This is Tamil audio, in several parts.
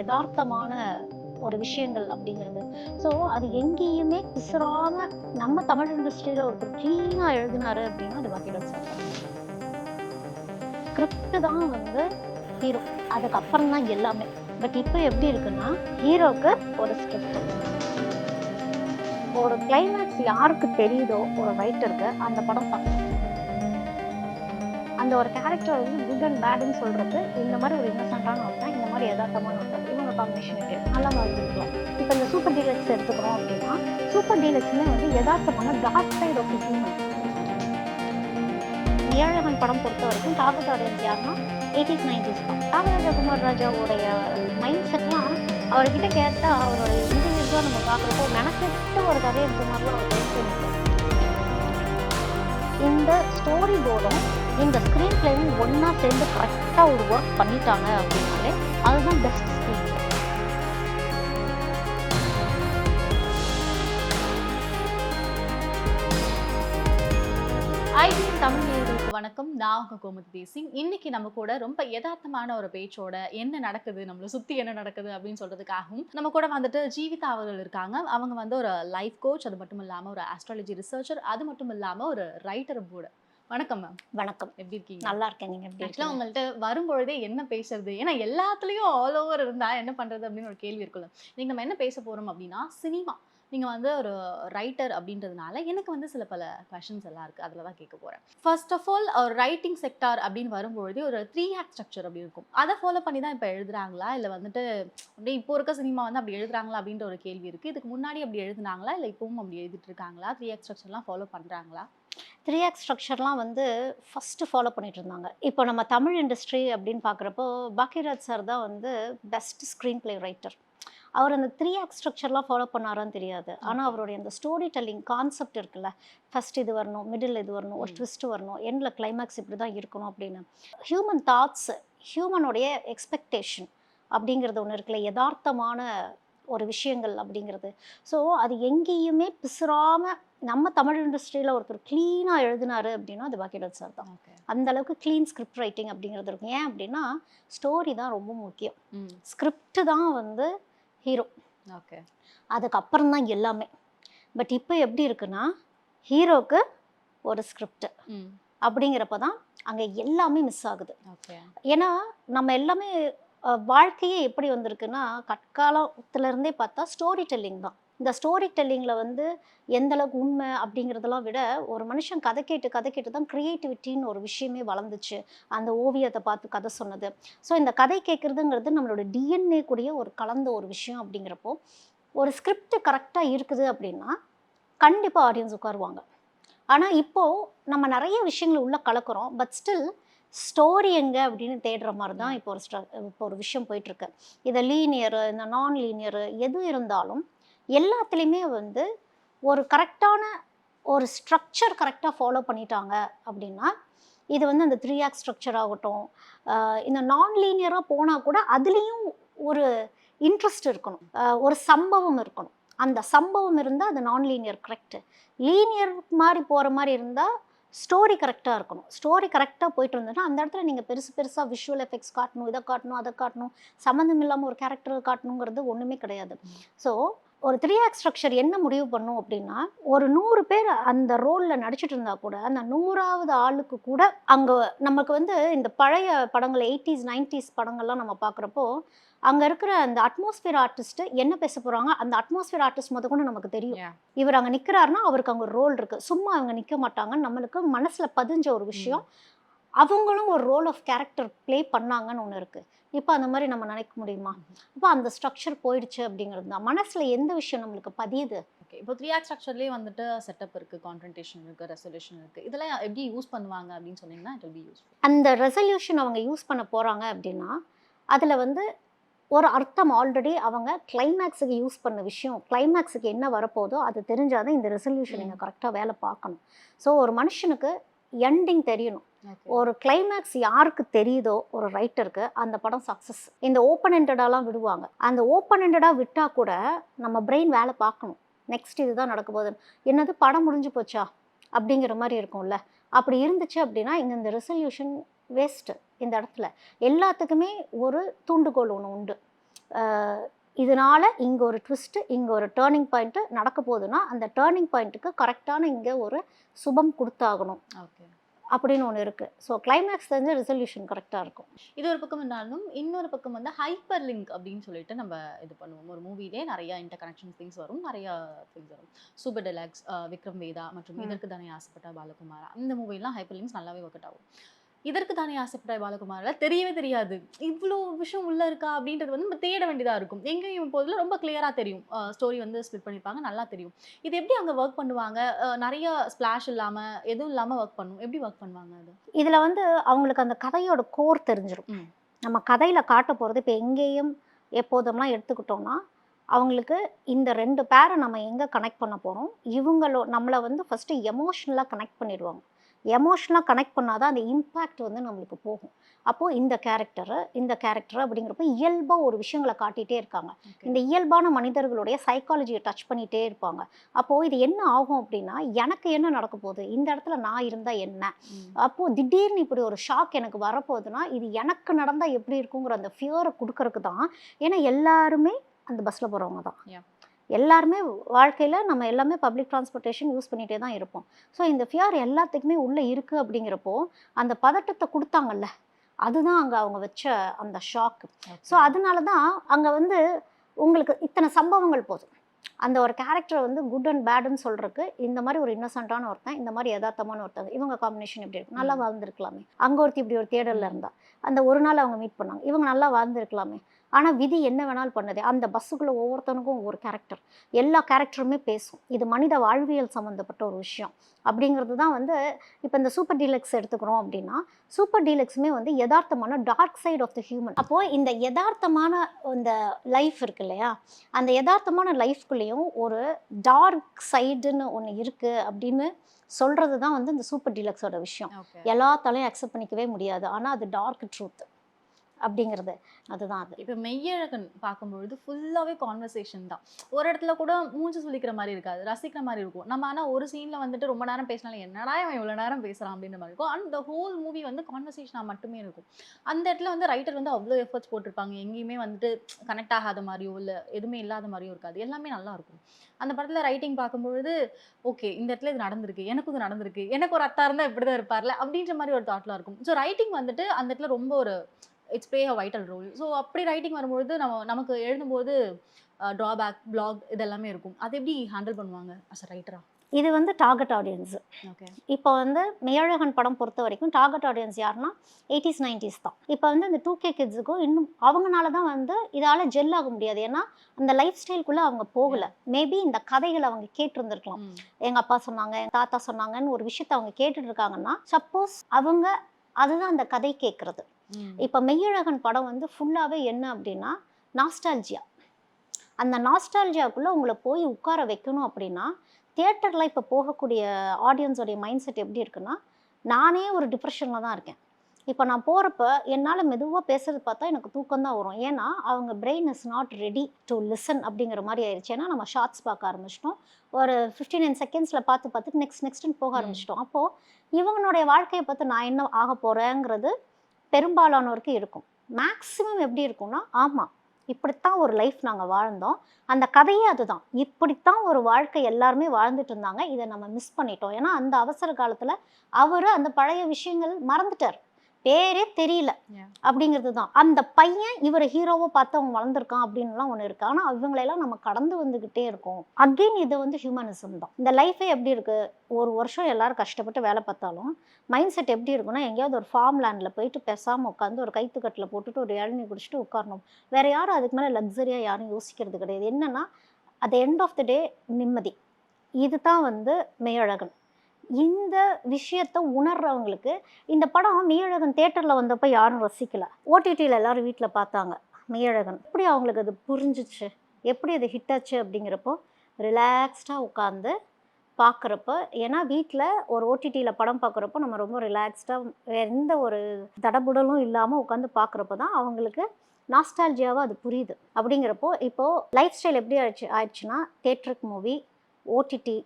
யதார்த்தமான ஒரு விஷயங்கள் அப்படிங்கிறது. ஸோ அது எங்கேயுமே பிசுறாம நம்ம தமிழ் இண்டஸ்ட்ரியில் ஒருத்தர் க்ளீனாக எழுதினாரு அப்படின்னா அது பாக்கியராஜ் சார் ஸ்கிரிப்ட் தான் வந்து ஹீரோ அதுக்கப்புறம் தான் எல்லாமே. பட் இப்போ எப்படி இருக்குன்னா ஹீரோக்கு ஒரு ஸ்கிரிப்ட் ஒரு கிளைமேக்ஸ் யாருக்கு தெரியுதோ ஒரு ரைட்டருக்கு அந்த படம் பார்க்கணும். இந்த ஒரு கேரக்டர் வந்து குட் அண்ட் பேடுன்னு சொல்றது இந்த மாதிரி ஒரு இன்னசென்ட்டான ஒருத்தன் இந்த மாதிரி யதார்த்தமான ஒருத்தன். இவங்க காம்பினேஷன் இருக்கு. நல்லா வாழ்ந்துருக்கலாம் இப்போ இந்த சூப்பர் டீலக்ஸ் எடுத்துக்கிறோம் அப்படின்னா சூப்பர் டீலக்ஸ்மே வந்து யதார்த்தமான டார்க் சைடு ஆஃப் ஹியூமன் ஏழகன் படம் பொறுத்த வரைக்கும் டார்கெட் ஆடியன்ஸ் யாருன்னா எயிட்டிஸ் நைன்டிஸ் தான் ராமராஜ குமார் ராஜாவுடைய மைண்ட் செட்லாம் அவர்கிட்ட கேட்டால் அவருடைய இண்டிவிஜுவலாக நம்ம பார்க்குறப்போ மெனக்கெட்டு ஒரு கதை எடுத்த மாதிரிலாம் அவர் பேசியிருக்காரு இந்த ஸ்டோரி போர்டும் இந்த ஸ்க்ரீன் பிளேவும் ஒன்றா சேர்ந்து கரெக்டாக ஒரு ஒர்க் பண்ணிட்டாங்க அப்படின்னாலே அதுதான் பெஸ்ட் ஸ்க்ரீன் ஐடி தமிழ் வணக்கம். நான் உங்க கோமதி தேசிங். இன்னைக்கு நம்ம கூட ரொம்ப யதார்த்தமான ஒரு பேச்சோட என்ன நடக்குது நம்மள சுத்தி என்ன நடக்குது அப்படின்னு சொல்றதுக்காகவும் நம்ம கூட வந்துட்டு ஜீவிதா அவர்கள் இருக்காங்க. அவங்க வந்து ஒரு லைஃப் கோச் அது மட்டும் இல்லாம ஒரு ஆஸ்ட்ராலஜி ரிசர்ச்சர் அது மட்டும் இல்லாம ஒரு ரைட்டர் கூட வணக்கம் மேம் வணக்கம். எப்படி இருக்கீங்க? நல்லா இருக்கேன். நீங்கள் எப்படி ஆக்சுவலாக? உங்கள்கிட்ட வரும்பொழுதே என்ன பேசுறது? ஏன்னா எல்லாத்துலேயும் ஆல் ஓவர் இருந்தா என்ன பண்றது அப்படின்னு ஒரு கேள்வி இருக்குல்ல. இன்னைக்கு நம்ம என்ன பேச போறோம் அப்படின்னா சினிமா நீங்க வந்து ஒரு ரைட்டர் அப்படின்றதுனால எனக்கு வந்து சில பல கொஷின்ஸ் எல்லாம் இருக்கு. அதில் தான் கேட்க போறேன். ஃபர்ஸ்ட் ஆஃப் ஆல் ஒரு ரைட்டிங் செக்டார் அப்படின்னு வரும்பொழுது ஒரு த்ரீ ஆக்ட் ஸ்ட்ரக்சர் அப்படி இருக்கும். அதை ஃபாலோ பண்ணி தான் இப்போ எழுதுறாங்களா? இல்லை வந்துட்டு அப்படியே இப்போ இருக்க சினிமா வந்து அப்படி எழுதுறாங்களா அப்படின்ற ஒரு கேள்வி இருக்கு. இதுக்கு முன்னாடி அப்படி எழுதுனாங்களா? இல்லை இப்பவும் அப்படி எழுதிட்டு இருக்காங்களா? த்ரீ ஆக்ட் ஸ்ட்ரக்சர்லாம் ஃபாலோ பண்றாங்களா? த்ரீ ஆக்ட் ஸ்ட்ரக்சர்லாம் வந்து ஃபஸ்ட்டு ஃபாலோ பண்ணிட்டு இருந்தாங்க இப்போ நம்ம தமிழ் இண்டஸ்ட்ரி அப்படின்னு பார்க்குறப்போ பாக்கியராஜ் சார் தான் வந்து பெஸ்ட் ஸ்க்ரீன் பிளே ரைட்டர் அவர் அந்த த்ரீ ஆக்ட் ஸ்ட்ரக்சர்லாம் ஃபாலோ பண்ணாரான்னு தெரியாது. ஆனால் அவருடைய அந்த ஸ்டோரி டெல்லிங் கான்செப்ட் இருக்குல்ல ஃபர்ஸ்ட் இது வரணும் மிடில் இது வரணும் ஒரு. ட்விஸ்ட் வரணும் எண்டில் கிளைமேக்ஸ் இப்படி தான் இருக்கணும் அப்படின்னு. ஹியூமன் தாட்ஸ் ஹியூமனுடைய எக்ஸ்பெக்டேஷன் அப்படிங்கிறது ஒன்று இருக்குல்ல யதார்த்தமான ஒரு விஷயங்கள் அப்படிங்கிறது. ஸோ அது எங்கேயுமே பிசுறாம நம்ம தமிழ் இண்டஸ்ட்ரியில் ஒருத்தர் க்ளீனாக எழுதினாரு அப்படின்னா அது பாக்கியராஜ் சார் தான். அந்த அளவுக்கு க்ளீன் ஸ்கிரிப்ட் ரைட்டிங் அப்படிங்கிறது இருக்கும். ஏன் அப்படின்னா ஸ்டோரி தான் ரொம்ப முக்கியம். ஸ்கிரிப்ட் தான் வந்து ஹீரோ ஓகே அதுக்கப்புறம் தான் எல்லாமே. பட் இப்போ எப்படி இருக்குன்னா ஹீரோக்கு ஒரு ஸ்கிரிப்ட் அப்படிங்கிறப்ப தான் அங்கே எல்லாமே மிஸ் ஆகுது. ஏன்னா நம்ம எல்லாமே வாழ்க்கையே எப்படி வந்திருக்குன்னா கற்காலத்துலேருந்தே பார்த்தா ஸ்டோரி டெல்லிங் தான். இந்த ஸ்டோரி டெல்லிங்கில் வந்து எந்தளவுக்கு உண்மை அப்படிங்கிறதெல்லாம் விட ஒரு மனுஷன் கதை கேட்டு கதை கேட்டு தான் க்ரியேட்டிவிட்டின்னு ஒரு விஷயமே வளர்ந்துச்சு. அந்த ஓவியத்தை பார்த்து கதை சொன்னது. ஸோ இந்த கதை கேட்குறதுங்கிறது நம்மளோட டிஎன்ஏ கூடிய ஒரு கலந்த ஒரு விஷயம் அப்படிங்கிறப்போ ஒரு ஸ்கிரிப்ட் கரெக்டாக இருக்குது அப்படின்னா கண்டிப்பாக ஆடியன்ஸ் உட்காருவாங்க. ஆனால் இப்போது நம்ம நிறைய விஷயங்களை உள்ளே கலக்கிறோம் பட் ஸ்டில் ஸ்டோரி எங்கே அப்படின்னு தேடுற மாதிரி தான் இப்போ ஒரு ஸ்ட்ர இப்போ ஒரு விஷயம் போயிட்டுருக்கு. இதை லீனியரு இந்த நான் லீனியரு எது இருந்தாலும் எல்லாத்துலேயுமே வந்து ஒரு கரெக்டான ஒரு ஸ்ட்ரக்சர் கரெக்டாக ஃபாலோ பண்ணிட்டாங்க அப்படின்னா இது வந்து அந்த த்ரீ ஆக்ட் ஸ்ட்ரக்சர் ஆகட்டும் இந்த நான் லீனியராக போனால் கூட அதுலேயும் ஒரு இன்ட்ரெஸ்ட் இருக்கணும். ஒரு சம்பவம் இருக்கணும். அந்த சம்பவம் இருந்தால் அது நான் லீனியர் கரெக்டு லீனியர் மாதிரி போகிற மாதிரி இருந்தால் ஸ்டோரி கரெக்டாக இருக்கணும். ஸ்டோரி கரெக்டாக போயிட்டு இருந்ததுன்னா அந்த இடத்துல நீங்கள் பெருசு பெருசாக விஷுவல் எஃபெக்ட்ஸ் காட்டணும் இதை காட்டணும் அதை காட்டணும். சம்மந்தம் இல்லாமல் ஒரு கேரக்டர் காட்டணுங்கிறது ஒன்றுமே கிடையாது. ஸோ ஒரு த்ரீ ஆக்ட் ஸ்ட்ரக்சர் என்ன முடிவு பண்ணும் அப்படின்னா ஒரு நூறு பேர் அந்த ரோலில் நடிச்சிட்டு இருந்தா கூட அந்த நூறாவது ஆளுக்கு கூட அங்கே நமக்கு வந்து இந்த பழைய படங்கள் எயிட்டிஸ் நைன்டிஸ் படங்கள்லாம் நம்ம பார்க்குறப்போ அங்கே இருக்கிற அந்த அட்மாஸ்பியர் ஆர்டிஸ்ட் என்ன பேச போகிறாங்க அந்த அட்மாஸ்பியர் ஆர்டிஸ்ட் முத கொண்டு நமக்கு தெரியும். இவர் அங்கே நிற்கிறாருன்னா அவருக்கு அங்கே ஒரு ரோல் இருக்குது சும்மா அவங்க நிற்க மாட்டாங்க நம்மளுக்கு மனசில் பதிஞ்ச ஒரு விஷயம். அவங்களும் ஒரு ரோல் ஆஃப் கேரக்டர் ப்ளே பண்ணாங்கன்னு ஒன்று இருக்குது இப்போ அந்த மாதிரி நம்ம நினைக்க முடியுமா? இப்போ அந்த ஸ்ட்ரக்சர் போயிடுச்சு அப்படிங்கிறது தான். மனசில் எந்த விஷயம் நம்மளுக்கு பதியுது? ஓகே இப்போ த்ரீ ஆக்ட் ஸ்ட்ரக்சர்லேயே வந்துட்டு செட்டப் இருக்கு கான்ஃபரன்டேஷன் இருக்கு ரெசல்யூஷன் இருக்கு. இதெல்லாம் எப்படி யூஸ் பண்ணுவாங்க அப்படின்னு சொன்னீங்கன்னா இட் வில் பி யூஸ்ஃபுல் அந்த ரெசல்யூஷன் அவங்க யூஸ் பண்ண போகிறாங்க அப்படின்னா அதில் வந்து ஒரு அர்த்தம் ஆல்ரெடி அவங்க கிளைமேக்ஸுக்கு யூஸ் பண்ண விஷயம் கிளைமேக்ஸுக்கு என்ன வரப்போதோ அது தெரிஞ்சாதான் இந்த ரெசல்யூஷன். நீங்கள் கரெக்டாக வேலை பார்க்கணும். ஸோ ஒரு மனுஷனுக்கு எண்டிங் தெரியணும். ஒரு கிளைமேக்ஸ் யாருக்கு தெரியுதோ ஒரு ரைட்டருக்கு அந்த படம் சக்ஸஸ் இந்த ஓப்பன் என்டடாலாம் விடுவாங்க. அந்த ஓப்பன் என்டடாக விட்டால் கூட நம்ம பிரெயின் வேலை பார்க்கணும். நெக்ஸ்ட் இதுதான் நடக்க போகுது என்னது படம் முடிஞ்சு போச்சா? அப்படிங்கிற மாதிரி இருக்கும்ல. அப்படி இருந்துச்சு அப்படின்னா இங்கே இந்த ரெசல்யூஷன் வேஸ்ட்டு இந்த இடத்துல. எல்லாத்துக்குமே ஒரு தூண்டுகோல் ஒன்று உண்டு. இதனால இங்கே ஒரு ட்விஸ்ட்டு இங்கே ஒரு டேர்னிங் பாயிண்ட்டு நடக்க போகுதுன்னா அந்த டேர்னிங் பாயிண்ட்டுக்கு கரெக்டான இங்கே ஒரு சுபம் கொடுத்தாகணும். ஓகே அப்படின்னு ஒன்று இருக்குது ஸோ கிளைமேக்ஸ் தெரிஞ்ச ரெசல்யூஷன் கரெக்டாக இருக்கும். இது ஒரு பக்கம் இருந்தாலும் இன்னொரு பக்கம் வந்து ஹைப்பர் லிங்க் அப்படின்னு சொல்லிட்டு நம்ம இது பண்ணுவோம். ஒரு மூவிலே நிறைய இன்டர் கனெக்ஷன் திங்ஸ் வரும் நிறைய திங்ஸ் வரும். சூப்பர் டெலாக்ஸ் விக்ரம் வேதா மற்றும். இதற்கு தானே ஆசைப்பட்ட பாலகுமாரா? இந்த மூவிலாம் ஹைப்பர் லிங்க்ஸ் நல்லாவே ஒர்க் ஆகும். இதற்கு தானே ஆசைப்பட்ட பாலகுமாரில் தெரியவே தெரியாது. இவ்வளோ விஷயம் உள்ள இருக்கா? அப்படின்றது வந்து நம்ம தேட வேண்டியதாக இருக்கும். எங்கேயும் இப்போதுல ரொம்ப கிளியராக தெரியும். ஸ்டோரி வந்து ஸ்பிளிட் பண்ணியிருப்பாங்க நல்லா தெரியும். இது எப்படி அங்கே ஒர்க் பண்ணுவாங்க? நிறைய ஸ்பிளாஷ் இல்லாமல் எதுவும் இல்லாமல் ஒர்க் பண்ணும்? எப்படி ஒர்க் பண்ணுவாங்க அது? இதில் வந்து அவங்களுக்கு அந்த கதையோட கோர் தெரிஞ்சிடும். நம்ம கதையில் காட்ட போகிறது இப்போ எங்கேயும் எப்போதும்லாம் எடுத்துக்கிட்டோம்னா அவங்களுக்கு இந்த ரெண்டு பேரை நம்ம எங்கே கனெக்ட் பண்ண போகிறோம் இவங்களோ நம்மளை வந்து ஃபஸ்ட்டு எமோஷ்னலாக கனெக்ட் பண்ணிடுவாங்க. எமோஷ்னலாக கனெக்ட் பண்ணாதான் அந்த இம்பேக்ட் வந்து நம்மளுக்கு போகும் அப்போது இந்த கேரக்டரு இந்த கேரக்டர் அப்படிங்கிறப்ப இயல்பாக ஒரு விஷயங்களை காட்டிகிட்டே இருக்காங்க. இந்த இயல்பான மனிதர்களுடைய சைக்காலஜியை டச் பண்ணிகிட்டே இருப்பாங்க அப்போது இது என்ன ஆகும் அப்படின்னா எனக்கு என்ன நடக்க போகுது இந்த இடத்துல நான் இருந்தால் என்ன. அப்போது திடீர்னு இப்படி ஒரு ஷாக் எனக்கு வரப்போகுதுன்னா இது எனக்கு நடந்தால் எப்படி இருக்குங்கிற அந்த ஃபியரை கொடுக்கறதுக்கு தான் ஏன்னா எல்லாருமே அந்த பஸ்ஸில் போகிறவங்க தான். எல்லாருமே வாழ்க்கையில் நம்ம எல்லாமே பப்ளிக் டிரான்ஸ்போர்ட்டேஷன் யூஸ் பண்ணிகிட்டே தான் இருப்போம். ஸோ இந்த ஃபியர் எல்லாத்துக்குமே உள்ளே இருக்குது அப்படிங்கிறப்போ அந்த பதட்டத்தை கொடுத்தாங்கல்ல அதுதான் அங்கே அவங்க வச்ச அந்த ஷாக்கு ஸோ அதனால தான் அங்கே வந்து உங்களுக்கு இத்தனை சம்பவங்கள் போதும். அந்த ஒரு கேரக்டர் வந்து குட் அண்ட் பேடுன்னு சொல்றதுக்கு இந்த மாதிரி ஒரு இன்னசென்ட்டான ஒருத்தன் இந்த மாதிரி யதார்த்தமான ஒருத்தங்க இவங்க காம்பினேஷன் எப்படி இருக்கு. நல்லா. வாழ்ந்துருக்கலாமே. அங்கே ஒருத்தி இப்படி ஒரு தேடலில் இருந்தா அந்த ஒரு நாள் அவங்க மீட் பண்ணாங்க. இவங்க நல்லா வாழ்ந்துருக்கலாமே. ஆனால் விதி என்ன வேணாலும் பண்ணுது. அந்த பஸ்ஸுக்குள்ள ஒவ்வொருத்தனுக்கும் ஒவ்வொரு கேரக்டர் எல்லா கேரக்டருமே பேசும். இது மனித வாழ்வியல் சம்மந்தப்பட்ட ஒரு விஷயம். அப்படிங்கிறது தான் வந்து இப்போ இந்த சூப்பர் டீலக்ஸ் எடுத்துக்கிறோம் அப்படின்னா சூப்பர் டீலக்ஸுமே வந்து யதார்த்தமான dark side of the human அப்போது இந்த யதார்த்தமான இந்த லைஃப் இருக்கு இல்லையா? அந்த யதார்த்தமான லைஃப்குள்ளேயும் ஒரு டார்க் சைடுன்னு ஒன்று இருக்குது அப்படின்னு சொல்கிறது தான் வந்து இந்த சூப்பர் டீலக்ஸோட விஷயம். எல்லாத்தாலையும் அக்செப்ட் பண்ணிக்கவே முடியாது. ஆனால் அது டார்க் ட்ரூத் அப்படிங்கிறது. அதுதான் அது. இப்போ மெய்யழகன் பார்க்கும்பொழுது ஃபுல்லாகவே கான்வர்சேஷன் தான். ஒரு இடத்துல கூட மூஞ்சி சுளிக்கிற மாதிரி இருக்காது ரசிக்கிற மாதிரி இருக்கும். நம்ம ஆனால் ஒரு சீனில் வந்துட்டு ரொம்ப நேரம் பேசினாலும் என்னடா இவன் இவ்வளோ நேரம் பேசுகிறான் அப்படின்ற மாதிரி இருக்கும். அண்ட் த ஹோல் மூவி வந்து கான்வர்சேஷனாக மட்டுமே இருக்கும். அந்த இடத்துல வந்து ரைட்டர் வந்து அவ்வளோ எஃபர்ட்ஸ் போட்டிருப்பாங்க. எங்கேயுமே வந்துட்டு கனெக்ட் ஆகாத மாதிரியோ இல்லை எதுவுமே இல்லாத மாதிரியோ இருக்காது. எல்லாமே நல்லா இருக்கும். அந்த படத்தில் ரைட்டிங் பார்க்கும்பொழுது ஓகே இந்த இடத்துல இது நடந்திருக்கு. எனக்கும் இது நடந்திருக்கு. எனக்கு ஒரு அத்தா இருந்தால் இப்படி தான் இருப்பார்ல அப்படின்ற மாதிரி ஒரு தாட்லாம் இருக்கும். ஸோ ரைட்டிங் வந்துட்டு அந்த இடத்துல ரொம்ப ஒரு it's play a vital role so அப்படி ரைட்டிங் வரும்பொழுது நம்ம நமக்கு எழுதும்போது ட்ராபேக் பிளாக் இதெல்லாமே இருக்கும். அதை எப்படி ஹேண்டில் பண்ணுவாங்க அஸ் அ ரைட்டரா இது வந்து டார்கெட் ஆடியன்ஸு ஓகே இப்போ வந்து மேழகன் படம் பொறுத்த வரைக்கும் டார்கெட் ஆடியன்ஸ் யாருன்னா எயிட்டிஸ் நைன்டிஸ் தான். இப்போ வந்து இந்த டூ கே கிட்ஸுக்கும் இன்னும் அவங்கனால தான் வந்து இதால் ஜெல் ஆக முடியாது. ஏன்னா அந்த லைஃப் ஸ்டைலுக்குள்ளே அவங்க போகலை. மேபி இந்த கதைகளை அவங்க கேட்டிருந்திருக்கலாம். எங்கள் அப்பா சொன்னாங்க எங்கள் தாத்தா சொன்னாங்கன்னு ஒரு விஷயத்தை அவங்க கேட்டுட்டு இருக்காங்கன்னா சப்போஸ் அவங்க அதுதான் அந்த கதை கேட்குறது இப்போ மெய்யழகன் படம் வந்து ஃபுல்லாகவே என்ன அப்படின்னா நாஸ்டால்ஜியா அந்த நாஸ்டால்ஜியாக்குள்ளே உங்களை போய் உட்கார வைக்கணும் அப்படின்னா தியேட்டரில் இப்போ போகக்கூடிய ஆடியன்ஸோடைய மைண்ட் செட் எப்படி இருக்குன்னா நானே ஒரு டிப்ரெஷனில் தான் இருக்கேன். இப்போ நான் போகிறப்ப என்னால் மெதுவாக பேசுறது பார்த்தா எனக்கு தூக்கம் தான் வரும். ஏன்னா அவங்க brain is not ready to listen அப்படிங்கிற மாதிரி ஆயிடுச்சு ஏன்னா நம்ம ஷார்ட்ஸ் பார்க்க ஆரம்பிச்சிட்டோம். ஒரு ஃபிஃப்டி நைன் செகண்ட்ஸில் பார்த்து பார்த்துட்டு நெக்ஸ்ட் நெக்ஸ்ட்னு போக. ஆரம்பிச்சிட்டோம். அப்போது இவங்களுடைய வாழ்க்கையை பார்த்து நான் என்ன ஆக போகிறேங்கிறது பெரும்பாலானோருக்கு இருக்கும். மேக்ஸிமம் எப்படி இருக்கும்னா ஆமாம் இப்படித்தான் ஒரு லைஃப் நாங்கள் வாழ்ந்தோம். அந்த கதையே அதுதான். இப்படித்தான் ஒரு வாழ்க்கை எல்லாருமே வாழ்ந்துட்டு இருந்தாங்க. இதை நம்ம மிஸ் பண்ணிட்டோம். ஏன்னா அந்த அவசர காலத்தில் அவர் அந்த பழைய விஷயங்கள் மறந்துட்டார். பேரே தெரியல. அப்படிங்கிறது தான் அந்த பையன் இவரை ஹீரோவை பார்த்து அவன் வளர்ந்துருக்கான் அப்படின்லாம் ஒன்று இருக்கு. ஆனால் இவங்களெல்லாம் நம்ம கடந்து வந்துக்கிட்டே இருக்கோம். அகெயின் இது வந்து ஹியூமனிசம் தான். இந்த லைஃபே எப்படி இருக்கு? ஒரு வருஷம் எல்லாரும் கஷ்டப்பட்டு வேலை பார்த்தாலும் மைண்ட் செட் எப்படி இருக்குன்னா எங்கேயாவது ஒரு ஃபார்ம் லேண்டில் போயிட்டு பேசாமல் உட்காந்து ஒரு கைத்துக்கட்டில் போட்டுட்டு ஒரு இளநீ குடிச்சிட்டு உட்காரணும். வேற யாரும் அதுக்கு மேலே லக்ஸரியாக யாரும் யோசிக்கிறது கிடையாது. என்னன்னா at the end of the day நிம்மதி. இதுதான் வந்து மெய்யழகன் இந்த விஷயத்த உணர்றவங்களுக்கு இந்த படம் மீழகன் தேட்டரில் வந்தப்போ யாரும் ரசிக்கல. ஓடிடியில் எல்லாரும் வீட்டில் பார்த்தாங்க மீழகன் எப்படி அவங்களுக்கு அது புரிஞ்சிச்சு? எப்படி அது ஹிட் ஆச்சு அப்படிங்கிறப்போ ரிலாக்ஸ்டாக உட்காந்து பார்க்குறப்ப ஏன்னா வீட்டில் ஒரு ஓடிடியில் படம் பார்க்குறப்போ நம்ம ரொம்ப ரிலாக்ஸ்டாக எந்த ஒரு தடபுடலும் இல்லாமல் உட்காந்து பார்க்குறப்ப தான் அவங்களுக்கு நாஸ்டால்ஜியாவாக அது புரியுது. அப்படிங்கிறப்போ இப்போது லைஃப் ஸ்டைல் எப்படி ஆயிடுச்சு ஆயிடுச்சுன்னா தேட்ருக்கு மூவி ஓடிடி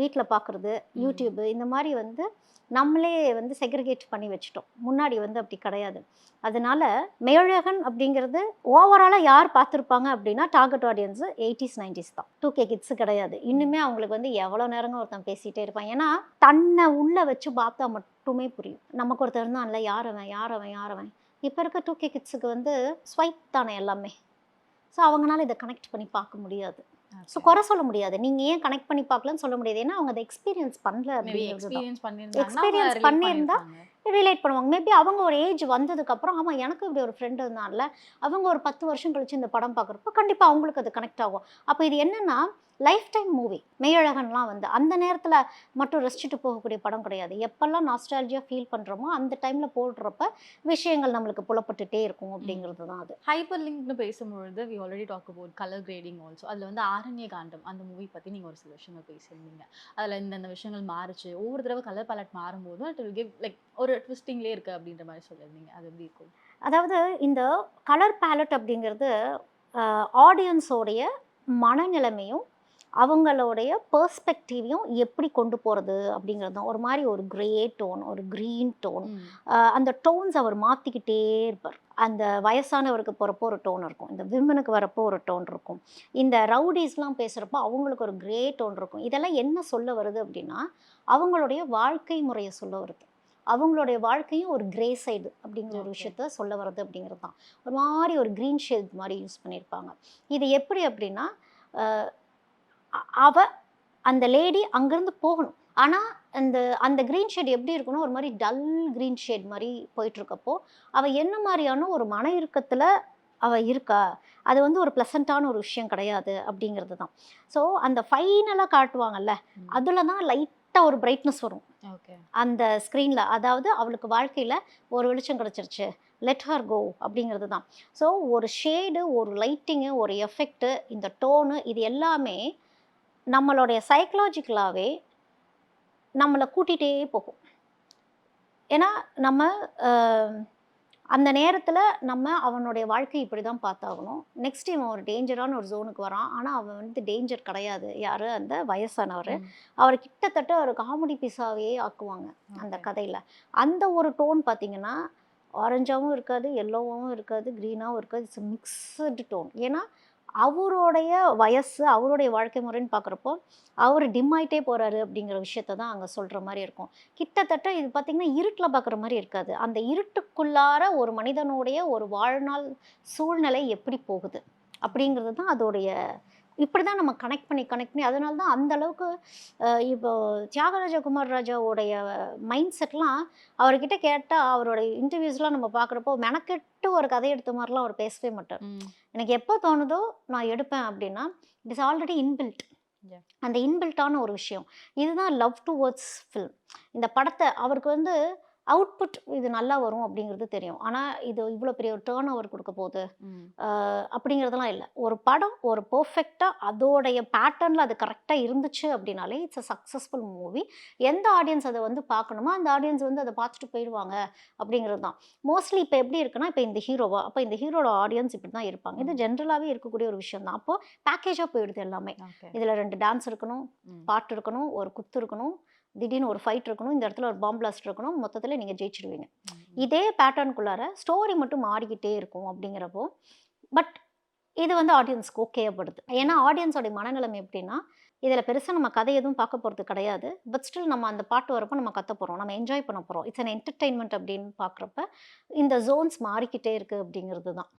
வீட்டில் பார்க்குறது யூடியூப் இந்த மாதிரி வந்து நம்மளே வந்து செக்ரிகேட் பண்ணி வச்சுட்டோம். முன்னாடி வந்து அப்படி கிடையாது. அதனால மேழகன் அப்படிங்கிறது ஓவராலாக யார் பார்த்துருப்பாங்க அப்படின்னா டார்கெட் ஆடியன்ஸு எயிட்டிஸ் நைன்டிஸ் தான். டூ கே கிட்ஸ் கிடையாது. இன்னுமே அவங்களுக்கு வந்து எவ்வளோ நேரங்க ஒருத்தன் பேசிகிட்டே இருப்பான். ஏன்னா தன்னை உள்ளே வச்சு பார்த்தா மட்டுமே புரியும். நமக்கு ஒருத்தர் இருந்தான்ல யார் அவன் யார் அவன் யார் அவன்? இப்போ இருக்க டூ கே கிட்ஸுக்கு வந்து ஸ்வைப் தானே எல்லாமே. ஸோ அவங்களால இதை கனெக்ட் பண்ணி பார்க்க முடியாது. ஸோ குறை சொல்ல முடியாது. நீங்கள் ஏன் கனெக்ட் பண்ணி பார்க்கலன்னு சொல்ல முடியாது. ஏன்னா அவங்க அதை எக்ஸ்பீரியன்ஸ் பண்ணல எக்ஸ்பீரியன்ஸ் பண்ணியிருந்தா. ரிலேட் பண்ணுவாங்க. மேபி அவங்க ஒரு ஏஜ் வந்ததுக்கப்புறம் ஆமாம் எனக்கு இப்படி ஒரு ஃப்ரெண்டு இருந்தான்ல. அவங்க ஒரு பத்து வருஷம் கழிச்சு இந்த படம் பார்க்குறப்ப கண்டிப்பாக அவங்களுக்கு அது கனெக்ட் ஆகும். அப்போ இது என்னன்னா லைஃப் டைம் மூவி மெய்யழகன்லாம் வந்து அந்த நேரத்தில் மட்டும் ரசிச்சுட்டு போகக்கூடிய படம் கிடையாது. எப்பெல்லாம் நாஸ்டாலஜியாக ஃபீல் பண்ணுறோமோ அந்த டைமில் போடுறப்ப விஷயங்கள் நம்மளுக்கு புலப்பட்டுட்டே இருக்கும் அப்படிங்கிறது தான் அது. ஹைப்பர் லிங்க்னு பேசும்பொழுது we already talk about colour grading also அதில் வந்து ஆரண்ய காண்டம் அந்த மூவி பற்றி நீங்கள் ஒரு சில விஷயங்கள் பேசியிருந்தீங்க. அதில் இந்தந்த விஷயங்கள் மாறுச்சு. ஒவ்வொரு தடவை கலர் பேலட் மாறும்போதும் இட் வில் கிவ் லைக் ஒரு ட்விஸ்டிங்லேயே இருக்குது அப்படின்ற மாதிரி சொல்லியிருந்தீங்க. அது எப்படி இருக்கும்? அதாவது இந்த கலர் பேலட் அப்படிங்கிறது ஆடியன்ஸோடைய மனநிலைமையும் அவங்களுடைய பெர்ஸ்பெக்டிவையும் எப்படி கொண்டு போகிறது அப்படிங்கிறது தான். ஒரு மாதிரி ஒரு கிரே டோன் ஒரு க்ரீன் டோன் அந்த டோன்ஸ் அவர் மாற்றிக்கிட்டே இருப்பார். அந்த வயசானவருக்கு போகிறப்போ ஒரு டோன் இருக்கும். இந்த விமனுக்கு வரப்போ ஒரு டோன் இருக்கும். இந்த ரவுடிஸ்லாம் பேசுகிறப்போ அவங்களுக்கு ஒரு கிரே டோன் இருக்கும். இதெல்லாம் என்ன சொல்ல வருது அப்படின்னா அவங்களுடைய வாழ்க்கை முறையை சொல்ல வருது. அவங்களுடைய வாழ்க்கையும் ஒரு கிரே சைடு அப்படிங்கிற ஒரு. விஷயத்த சொல்ல வருது அப்படிங்கிறது தான். ஒரு மாதிரி ஒரு க்ரீன் ஷேட் மாதிரி யூஸ் பண்ணியிருப்பாங்க. இது எப்படி அப்படின்னா அவ அந்த லேடி அங்கேருந்து போகணும். ஆனால் அந்த அந்த க்ரீன் ஷேட் எப்படி இருக்கணும் ஒரு மாதிரி டல் க்ரீன் ஷேட் மாதிரி போயிட்டுருக்கப்போ அவள் என்ன மாதிரியான ஒரு மன இறுக்கத்தில் அவள் இருக்கா? அது வந்து ஒரு ப்ளசண்ட்டான ஒரு விஷயம் கிடையாது அப்படிங்கிறது தான். ஸோ அந்த ஃபைனலாக காட்டுவாங்கல்ல. அதில் தான் லைட்டாக ஒரு பிரைட்னஸ் வரும். ஓகே. அந்த ஸ்க்ரீனில் அதாவது அவளுக்கு வாழ்க்கையில் ஒரு வெளிச்சம் கிடச்சிருச்சு. லெட் ஹர் கோ அப்படிங்கிறது தான். ஸோ ஒரு ஷேடு ஒரு லைட்டிங்கு ஒரு எஃபெக்ட்டு இந்த டோனு இது எல்லாமே நம்மளுடைய சைக்கலாஜிக்கலாகவே நம்மளை கூட்டிகிட்டே போகும். ஏன்னா நம்ம அந்த நேரத்தில் நம்ம அவனுடைய வாழ்க்கை இப்படி தான் பார்த்தாகணும் நெக்ஸ்ட் இவன் ஒரு டேஞ்சரான ஒரு ஜோனுக்கு வரான். ஆனால் அவன் வந்து டேஞ்சர் கிடையாது. யார்? அந்த வயசானவர். அவர் கிட்டத்தட்ட ஒரு காமெடி பீஸாவே ஆக்குவாங்க அந்த கதையில். அந்த ஒரு டோன் பார்த்தீங்கன்னா ஆரஞ்சாகவும் இருக்காது எல்லோவும் இருக்காது க்ரீனாகவும் இருக்காது. இட்ஸ் மிக்சடு டோன் ஏன்னா அவருடைய வயசு அவருடைய வாழ்க்கை முறைன்னு பார்க்குறப்போ அவர் டிம் ஆயிட்டே போகிறாரு அப்படிங்கிற விஷயத்த தான் அங்கே சொல்கிற மாதிரி இருக்கும். கிட்டத்தட்ட இது பார்த்திங்கன்னா இருட்டில் பார்க்குற மாதிரி இருக்காது. அந்த இருட்டுக்குள்ளார ஒரு மனிதனுடைய ஒரு வாழ்நாள் சூழ்நிலை எப்படி போகுது அப்படிங்கிறது தான் அதோடைய இப்படி தான் நம்ம கனெக்ட் பண்ணி கனெக்ட் பண்ணி அதனால தான் அந்த அளவுக்கு இப்போ தியாகராஜ குமார் ராஜாவோடைய மைண்ட் செட்லாம் அவர்கிட்ட கேட்டால் அவரோட இன்டர்வியூஸ்லாம் நம்ம பார்க்குறப்போ மெனக்கெட்டு ஒரு கதை எடுத்த மாதிரிலாம் அவர் பேசவே மாட்டார். எனக்கு எப்போ தோணுதோ நான் எடுப்பேன் அப்படின்னா இட் இஸ் ஆல்ரெடி இன்பில்ட். அந்த இன்பில்ட்டான ஒரு விஷயம். இதுதான் லவ் டு வேர்ட்ஸ் ஃபில்ம் இந்த படத்தை அவருக்கு வந்து அவுட்புட் இது நல்லா வரும் அப்படிங்கிறது தெரியும். ஆனால் இது இவ்வளோ பெரிய ஒரு டேர்ன் ஓவர் கொடுக்க போகுது. அப்படிங்கிறதெல்லாம் இல்லை. ஒரு படம் ஒரு பர்ஃபெக்டாக அதோடைய பேட்டர்னில் அது கரெக்டாக இருந்துச்சு அப்படின்னாலே இட்ஸ் அ சக்ஸஸ்ஃபுல் மூவி எந்த ஆடியன்ஸ் அதை வந்து பார்க்கணுமோ அந்த ஆடியன்ஸ் வந்து அதை பார்த்துட்டு போயிடுவாங்க அப்படிங்கிறது தான். மோஸ்ட்லி இப்போ எப்படி இருக்குன்னா இப்போ இந்த ஹீரோவா அப்போ இந்த ஹீரோட ஆடியன்ஸ் இப்படி தான் இருப்பாங்க. இது ஜென்ரலாகவே இருக்கக்கூடிய ஒரு விஷயம் தான். அப்போது பேக்கேஜாக போயிடுது எல்லாமே. இதில் ரெண்டு டான்ஸ் இருக்கணும் பாட்டு இருக்கணும் ஒரு குத்து இருக்கணும் திடீர்னு ஒரு ஃபைட் இருக்கணும் இந்த இடத்துல ஒரு பாம் பிளாஸ்ட் இருக்கணும் மொத்தத்தில் நீங்கள் ஜெயிச்சிடுவீங்க இதே பேட்டர்னுக்குள்ளார ஸ்டோரி மட்டும் மாறிக்கிட்டே இருக்கும் அப்படிங்கிறப்போ பட் இது வந்து ஆடியன்ஸ்க்கு ஓகேப்படுது ஏன்னா ஆடியன்ஸோடைய மனநிலைமை எப்படின்னா இதில் பெருசாக நம்ம கதை எதுவும் பார்க்க போகிறது கிடையாது பட் ஸ்டில் நம்ம அந்த பாட்டு வரப்போ நம்ம கத்த போகிறோம் நம்ம என்ஜாய் பண்ண போகிறோம் இட்ஸ் அன் என்டர்டெயின்மெண்ட் அப்படின்னு பார்க்குறப்ப இந்த ஜோன்ஸ் மாறிக்கிட்டே இருக்குது அப்படிங்கிறது தான்